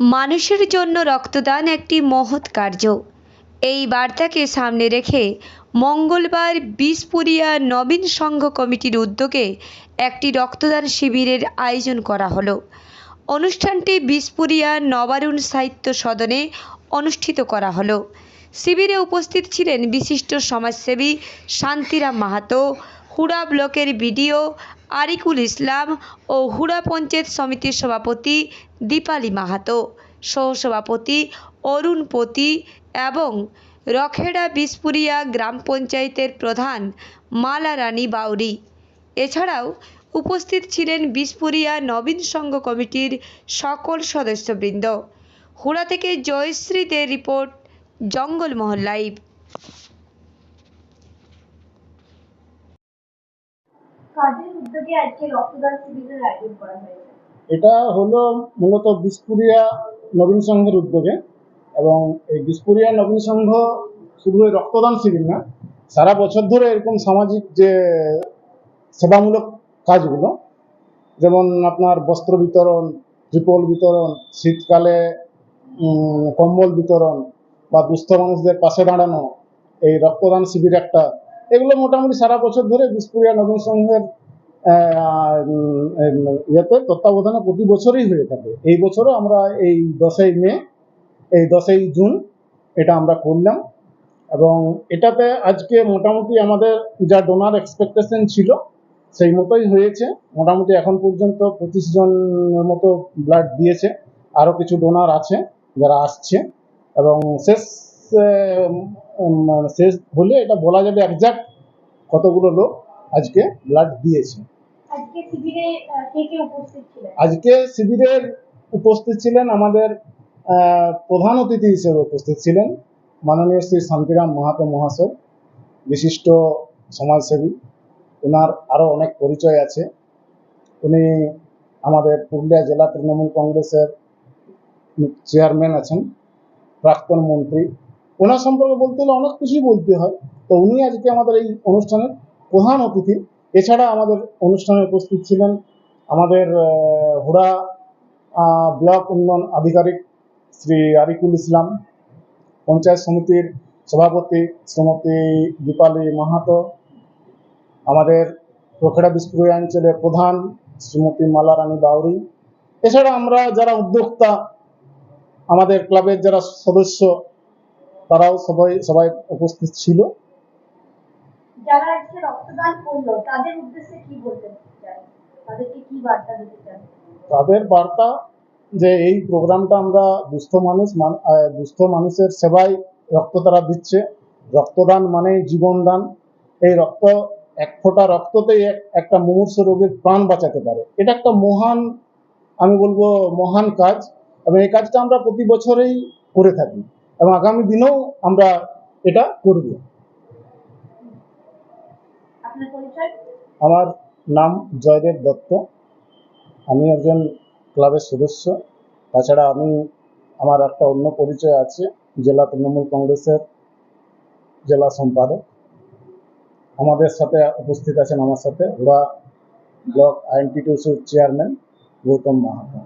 মানুষের জন্য রক্তদান একটি মহৎ কার্য। এই বার্তাকে সামনে রেখে মঙ্গলবার বিষপুরিয়া নবীন সংঘ কমিটির উদ্যোগে একটি রক্তদান শিবিরের আয়োজন করা হলো। অনুষ্ঠানটি বিষপুরিয়া নবারুণ সাহিত্য সদনে অনুষ্ঠিত করা হলো। শিবিরে উপস্থিত ছিলেন বিশিষ্ট সমাজসেবী শান্তিরাম মাহাতো, হুড়া ব্লকের বিডিও আরিকুল ইসলাম ও হুড়া পঞ্চায়েত সমিতির সভাপতি দীপালি মাহাতো, সহসভাপতি অরুণ পতি এবং রখেড়া বিসপুরিয়া গ্রাম পঞ্চায়েতের প্রধান মালা রানী বাউরি। এছাড়াও উপস্থিত ছিলেন বিসপুরিয়া নবীন সংঘ কমিটির সকল সদস্যবৃন্দ। হুড়া থেকে জয়শ্রী দে রিপোর্ট জঙ্গলমহল লাইভ। এটা হলো মূলত বিসপুরিয়া নবীন সংঘের উদ্যোগে এবং এই বিসপুরিয়া নবীন সংঘ শুধু রক্তদান শিবির না, সারা বছর ধরে এরকম সামাজিক যে সেবামূলক কাজগুলো, যেমন আপনার বস্ত্র বিতরণ, ত্রিপল বিতরণ, শীতকালে কম্বল বিতরণ বা দুস্থ মানুষদের পাশে দাঁড়ানো, এই রক্তদান শিবির একটা এগুলো মোটামুটি সারা বছর ধরে বিসপুরিয়া নবীন সংঘের ইয়েতে তত্ত্বাবধানে প্রতি বছরই হয়ে থাকে। এই বছরও আমরা এই দশই মে, এই দশই জুন এটা আমরা করলাম। এবং এটাতে আজকে মোটামুটি আমাদের যা ডোনার এক্সপেকটেশন ছিল, সেই মতোই হয়েছে। মোটামুটি এখন পর্যন্ত পঁচিশ জনের মতো ব্লাড দিয়েছে। আরও কিছু ডোনার আছে যারা আসছে। এবং শেষ শেষ হলে এটা বলা যাবে একজাক্ট কতগুলো লোক আজকে ব্লাড দিয়েছে। আজকে শিবিরের উপস্থিত ছিলেন? আমাদের প্রধান অতিথি হিসেবে উপস্থিত ছিলেন মাননীয় শ্রী শান্তিরাম মাহাতো মহাশয় বিশিষ্ট সমাজসেবী। ওনার আরও অনেক পরিচয় আছে। উনি আমাদের পুরুলিয়া জেলা তৃণমূল কংগ্রেসের চেয়ারম্যান আছেন প্রাক্তন মন্ত্রী ওনার সম্পর্কে বলতে হলে অনেক কিছুই বলতে হয়। তো উনি আজকে আমাদের এই অনুষ্ঠানের প্রধান অতিথি। এছাড়া আমাদের অনুষ্ঠানে উপস্থিত ছিলেন আমাদের হুড়া ব্লক উন্নয়ন আধিকারিক শ্রী আরিকুল ইসলাম, পঞ্চায়েত সমিতির সভাপতি শ্রীমতী দীপালি মাহাতো, আমাদের রোখেড়া বিস্পুরিয়া অঞ্চলের প্রধান শ্রীমতী মালা রানী বাউরি। এছাড়া আমরা যারা উদ্যোক্তা, আমাদের ক্লাবের যারা সদস্য তারাও সবাই সবাই উপস্থিত ছিল। যারা আজকে রক্তদান করল তাদের উদ্দেশ্যে কি বলতে তাদেরকে কি বার্তা দিতে চান? তাদের বার্তা যে এই প্রোগ্রামটা আমরা দুস্থ মানুষ দুস্থ মানুষের সেবায় রক্ত তারা দিচ্ছে। রক্তদান মানে জীবনদান। এই রক্ত এক ফোঁটা রক্ততেই একটা মুমূর্ষ রোগীর প্রাণ বাঁচাতে পারে। এটা একটা মহান আমি বলব মহান কাজ। এবং এই কাজটা আমরা প্রতি বছরেই করে থাকি। এবং আগামী দিনেও আমরা এটা করব। আমার নাম জয়দেব দত্ত। আমি একজন ক্লাবের সদস্য। তাছাড়া আমি আমার একটা অন্য পরিচয় আছে জেলা তৃণমূল কংগ্রেসের জেলা সম্পাদক। আমাদের সাথে উপস্থিত আছেন আমার সাথে ওরা ব্লক আইএনটিটিউসির চেয়ারম্যান গৌতম মাহাতো।